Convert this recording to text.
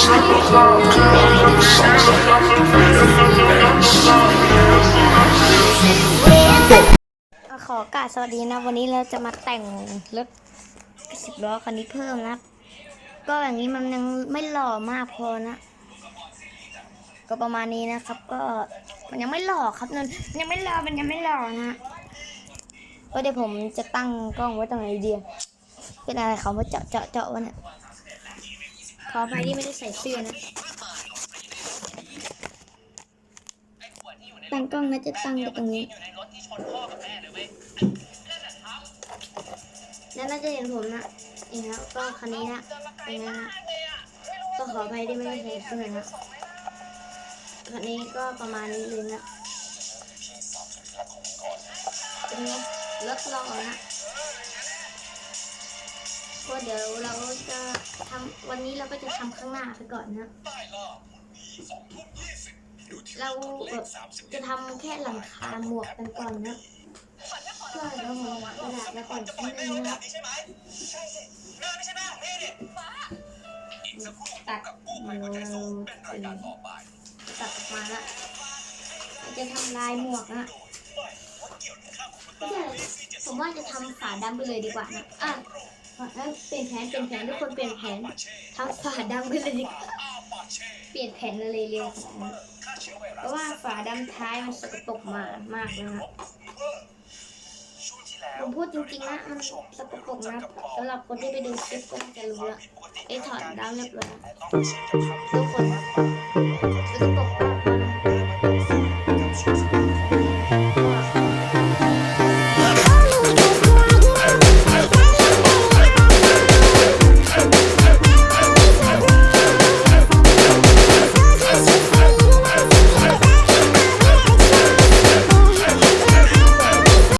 ขอโอกาสสวัสดีนะ วันนี้เราจะมาแต่งรถสิบล้อคันนี้เพิ่มนะ ก็อย่างนี้มันยังไม่หล่อมากพอนะ ก็ประมาณนี้นะครับ ก็มันยังไม่หล่อครับนั่นยังไม่หล่อมันยังไม่หล่อนะก็เดี๋ยวผมจะตั้งกล้องไว้ตรงไหนดีเป็นอะไรเขามาเจาะเจาะเจาะวะเนี่ย ขออภัยที่ไม่ได้ใส่เสื้อนะ ตั้งกล้องน่าจะตั้งไว้ตรงนี้แล้วน่าจะเห็นผมนะนี่ครับก็คันนี้นะเป็นไงนะก็ขออภัยที่ไม่ได้ใส่เสื้อนะคันนี้ก็ประมาณนี้เลยนะเป็นไงรถหล่อนะก็เดี๋ยวเรา ทำวันนี้เราก็จะทำข้างหน้าไปก่อนนะเราแบบจะทำแค่หลังคาหมวกกันก่อนนะก็เราหมกกระดาษแล้วก่อนชิ้นหนึงนะตัดเราตัดออกมาละเราจะทำลายหมวกนะไม่ใช่ผมว่าจะทำฝาดำไปเลยดีกว่านะอะแล้ว เปลี่ยนแผนเปลี่ยนแผนทุกคนเปลี่ยนแผนทำฝาดำไปเลยดีกว่าเปลี่ยนแผนเลยเร็วขนาดนั้นเพราะว่าฝาดำท้ายมันสกปรกมามากเลยนะผมพูดจริงๆนะมันสกปรกนะสำหรับคนที่ไปดูคลิปก็น่าจะรู้ละไอ้ถอดดำเรียบร้อยนะทุกคน